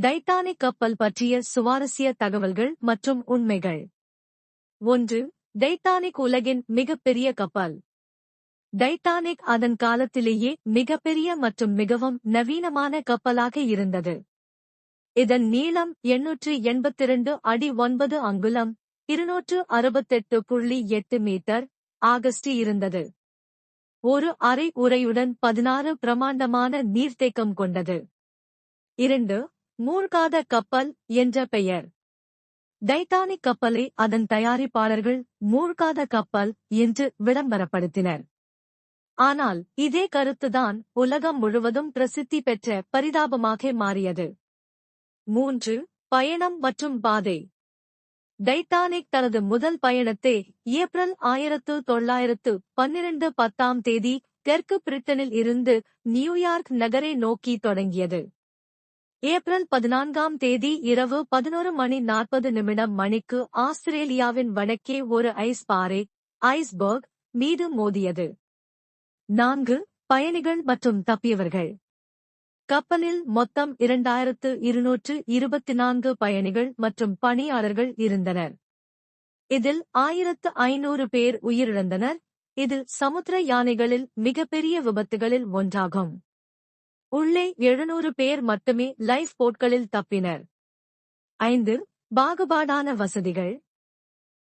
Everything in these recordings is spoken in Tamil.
டைட்டானிக் கப்பல் பற்றிய சுவாரஸ்ய தகவல்கள் மற்றும் உண்மைகள். ஒன்று டைட்டானிக் உலகின் மிகப்பெரிய கப்பல். டைட்டானிக் அதன் காலத்திலேயே மிகப்பெரிய மற்றும் மிகவும் நவீனமான கப்பலாக இருந்தது. இதன் நீளம் எண்ணூற்று எண்பத்திரண்டு அடி ஒன்பது அங்குலம் இருநூற்று அறுபத்தெட்டு புள்ளி எட்டு மீட்டர் ஆகஸ்ட் இருந்தது. ஒரு அரை உரையுடன் பதினாறு பிரமாண்டமான நீர்த்தேக்கம் கொண்டது. இரண்டு மூழ்காத கப்பல் என்ற பெயர். டைட்டானிக் கப்பலை அதன் தயாரிப்பாளர்கள் மூழ்காத கப்பல் என்று விளம்பரப்படுத்தினர். ஆனால் இதே கருத்துதான் உலகம் முழுவதும் பிரசித்தி பெற்ற பரிதாபமாக மாறியது. மூன்று பயணம் மற்றும் பாதை. டைட்டானிக் தனது முதல் பயணத்தை ஏப்ரல் ஆயிரத்து தொள்ளாயிரத்து பன்னிரண்டு பத்தாம் தேதி தெற்கு பிரிட்டனில் இருந்து நியூயார்க் நகரை நோக்கி தொடங்கியது. ஏப்ரல் பதினான்காம் தேதி இரவு பதினோரு மணி நாற்பது நிமிடம் மணிக்கு ஆஸ்திரேலியாவின் வடக்கே ஒரு ஐஸ் பாறை ஐஸ்பர்க் மீது மோதியது. நான்கு பயணிகள் மற்றும் தப்பியவர்கள். கப்பலில் மொத்தம் இரண்டாயிரத்து இருநூற்று இருபத்தி நான்கு பயணிகள் மற்றும் பணியாளர்கள் இருந்தனர். இதில் ஆயிரத்து ஐநூறு பேர் உயிரிழந்தனர். இது சமுத்திர யானைகளில் மிகப்பெரிய விபத்துகளில் ஒன்றாகும். உள்ளே எழுநூறு பேர் மட்டுமே லைஃப் போட்களில் தப்பினர். ஐந்து பாகுபாடான வசதிகள்.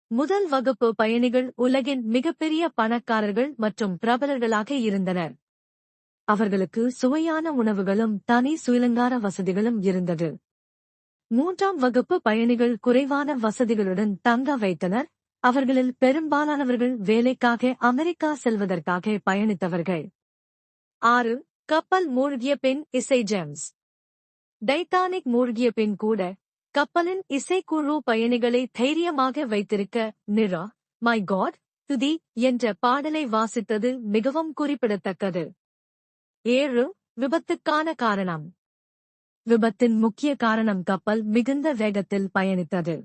முதல் வகுப்பு பயணிகள் உலகின் மிகப்பெரிய பணக்காரர்கள் மற்றும் பிரபலர்களாக இருந்தனர். அவர்களுக்கு சுவையான உணவுகளும் தனி சுயலங்கார வசதிகளும் இருந்தது. மூன்றாம் வகுப்பு பயணிகள் குறைவான வசதிகளுடன் தங்க வைத்தனர். அவர்களில் பெரும்பாலானவர்கள் வேலைக்காக அமெரிக்கா செல்வதற்காக பயணித்தவர்கள். ஆறு கப்பல் மூழ்கிய பின் இசை ஜெம்ஸ் டைட்டானிக் மூழ்கிய பின் கூட கப்பலின் இசைக்குழு பயணிகளை தைரியமாக வைத்திருக்க நிரா மை காட் துதி என்ற பாடலை வாசித்தது மிகவும் குறிப்பிடத்தக்கது. ஏழு விபத்துக்கான காரணம். விபத்தின் முக்கிய காரணம் கப்பல் மிகுந்த வேகத்தில் பயணித்தது.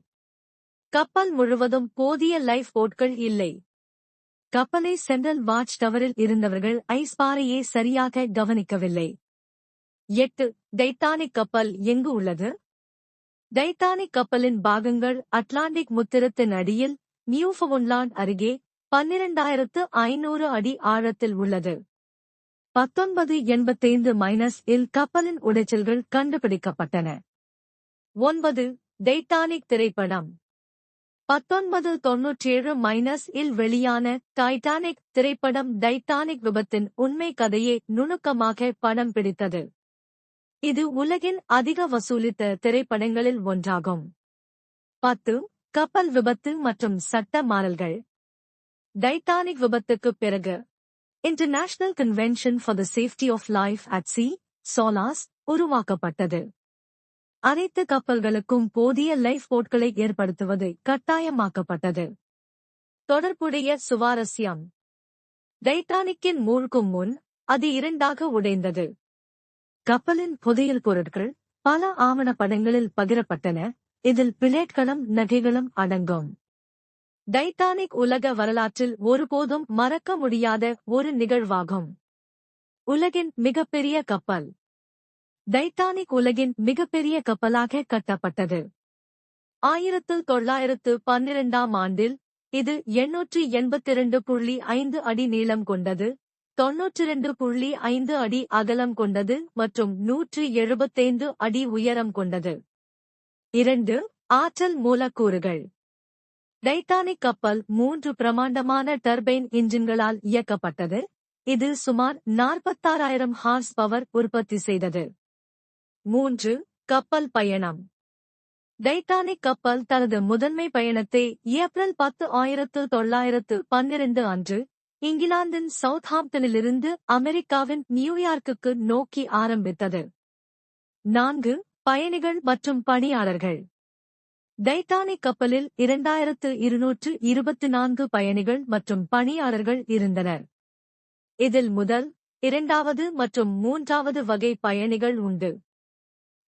கப்பல் முழுவதும் போதிய லைஃப் போட்கள் இல்லை. கப்பலை சென்ட்ரல் வாட்ச் டவரில் இருந்தவர்கள் ஐஸ் பாறையை சரியாக கவனிக்கவில்லை. எட்டு டைட்டானிக் கப்பல் எங்கு உள்ளது? டைட்டானிக் கப்பலின் பாகங்கள் அட்லாண்டிக் முத்திரத்தின் அடியில் நியூஃபவுன்லாண்ட் அருகே பன்னிரண்டாயிரத்து ஐநூறு அடி ஆழத்தில் உள்ளது. பத்தொன்பது எண்பத்தைந்து மைனஸ் இல் கப்பலின் உடைச்சல்கள் கண்டுபிடிக்கப்பட்டன. ஒன்பது டைட்டானிக் திரைப்படம். பத்தொன்பது தொன்னூற்றேழு மைனஸ் இல் வெளியான டைட்டானிக் திரைப்படம் டைட்டானிக் விபத்தின் உண்மை கதையை நுணுக்கமாக படம் பிடித்தது. இது உலகின் அதிக வசூலித்த திரைப்படங்களில் ஒன்றாகும். பத்து கப்பல் விபத்து மற்றும் சட்ட மாறல்கள். டைட்டானிக் விபத்துக்குப் பிறகு international convention for the safety of life at sea SOLAS உருவாக்கப்பட்டது. அனைத்து கப்பல்களுக்கும் போதிய லைஃப் போட்களை ஏற்படுத்துவது கட்டாயமாக்கப்பட்டது. தொடர்புடைய சுவாரஸ்யம். டைட்டானிக்கின் மூழ்கும் முன் அது இரண்டாக உடைந்தது. கப்பலின் புதையல் பொருட்கள் பல ஆவணப்படங்களில் பகிரப்பட்டன இதில் பிளேட்களும் நகைகளும் அடங்கும். டைட்டானிக் உலக வரலாற்றில் ஒருபோதும் மறக்க முடியாத ஒரு நிகழ்வாகும். உலகின் மிகப்பெரிய கப்பல். டைட்டானிக் உலகின் மிகப்பெரிய கப்பலாக கட்டப்பட்டது. ஆயிரத்து தொள்ளாயிரத்து பன்னிரண்டாம் ஆண்டில் இது எண்ணூற்று எண்பத்திரண்டு புள்ளி ஐந்து அடி நீளம் கொண்டது தொன்னூற்றிரண்டு புள்ளி ஐந்து அடி அகலம் கொண்டது மற்றும் நூற்றி எழுபத்தைந்து அடி உயரம் கொண்டது. இரண்டு ஆற்றல் மூலக்கூறுகள். டைட்டானிக் கப்பல் மூன்று பிரமாண்டமான டர்பைன் இன்ஜின்களால் இயக்கப்பட்டது இது சுமார் நாற்பத்தாறாயிரம் ஹார்ஸ் பவர் உற்பத்தி செய்தது. மூன்று கப்பல் பயணம். டைட்டானிக் கப்பல் தனது முதன்மை பயணத்தை ஏப்ரல் பத்து ஆயிரத்து தொள்ளாயிரத்து பன்னிரண்டு அன்று இங்கிலாந்தின் சவுத்ஹாம்டனிலிருந்து அமெரிக்காவின் நியூயார்க்குக்கு நோக்கி ஆரம்பித்தது. நான்கு பயணிகள் மற்றும் பணியாளர்கள். டைட்டானிக் கப்பலில் இரண்டாயிரத்து இருநூற்று இருபத்தி நான்கு பயணிகள் மற்றும் பணியாளர்கள் இருந்தனர். இதில் முதல் இரண்டாவது மற்றும் மூன்றாவது வகை பயணிகள் உண்டு.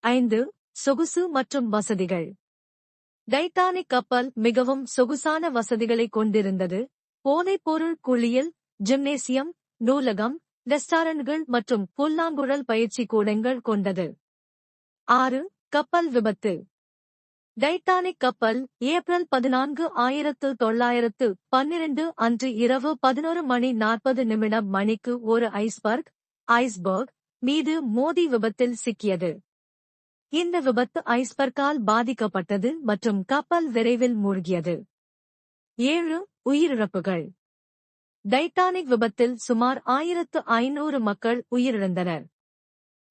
ஐந்து சொகுசு மற்றும் வசதிகள். டைட்டானிக் கப்பல் மிகவும் சொகுசான வசதிகளை கொண்டிருந்தது. போதைப்பொருள் குளியல் ஜிம்னேசியம் நூலகம் ரெஸ்டாரண்ட்கள் மற்றும் புல்லாங்குழல் பயிற்சி கூடங்கள் கொண்டது. ஆறு கப்பல் விபத்து. டைட்டானிக் கப்பல் ஏப்ரல் பதினான்கு ஆயிரத்து தொள்ளாயிரத்து பன்னிரண்டு அன்று இரவு பதினொரு மணி நாற்பது நிமிடம் மணிக்கு ஒரு ஐஸ்பர்க் ஐஸ்பர்க் மீது மோதி விபத்தில் சிக்கியது. இந்த விபத்து ஐஸ்பர்க்கால் பாதிக்கப்பட்டது மற்றும் கப்பல் விரைவில் மூழ்கியது. ஏழு உயிரிழப்புகள். டைட்டானிக் விபத்தில் சுமார் ஆயிரத்து ஐநூறு மக்கள் உயிரிழந்தனர்.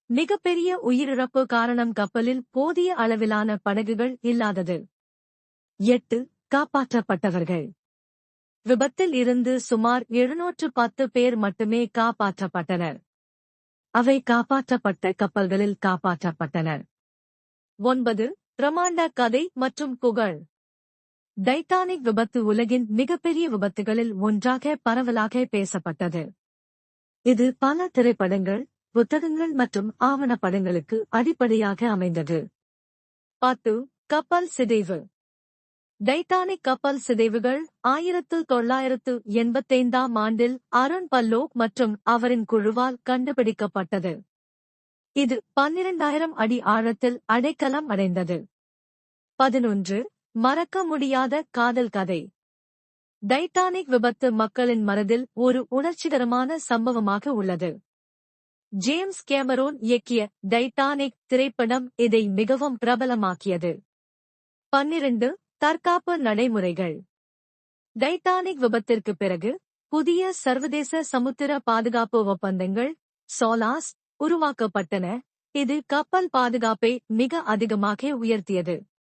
மிகப்பெரிய உயிரிழப்பு காரணம் கப்பலில் போதிய அளவிலான படகுகள் இல்லாதது. எட்டு காப்பாற்றப்பட்டவர்கள். விபத்தில் இருந்து சுமார் எழுநூற்று பத்து பேர் மட்டுமே காப்பாற்றப்பட்டனர். அவை காப்பாற்றப்பட்ட கப்பல்களில் காப்பாற்றப்பட்டனர். ஒன்பது பிரமாண்ட கதை மற்றும் புகழ். டைட்டானிக் விபத்து உலகின் மிகப்பெரிய விபத்துகளில் ஒன்றாக பரவலாக பேசப்பட்டது. இது பல திரைப்படங்கள் புத்தகங்கள் மற்றும் ஆவணப்படங்களுக்கு அடிப்படையாக அமைந்தது. பத்து கப்பல் சிதைவு. டைட்டானிக் கப்பல் சிதைவுகள் ஆயிரத்து தொள்ளாயிரத்து எண்பத்தைந்தாம் ஆண்டில் அருண் பல்லோக் மற்றும் அவரின் குழுவால் கண்டுபிடிக்கப்பட்டது. இது பன்னிரண்டாயிரம் அடி ஆழத்தில் அடைக்கலம் அடைந்தது. பதினொன்று. மறக்க முடியாத காதல் கதை. டைட்டானிக் விபத்து மக்களின் மனதில் ஒரு உணர்ச்சிகரமான சம்பவமாக உள்ளது. ஜேம்ஸ் கேமரோன் இயக்கிய டைட்டானிக் திரைப்படம் இதை மிகவும் பிரபலமாக்கியது. பன்னிரண்டு. தற்காப்பு நடைமுறைகள். டைட்டானிக் விபத்திற்கு பிறகு புதிய சர்வதேச சமுத்திர பாதுகாப்பு ஒப்பந்தங்கள் சோலாஸ் உருவாக்கப்பட்டன. இது கப்பல் பாதுகாப்பை மிக அதிகமாக உயர்த்தியது.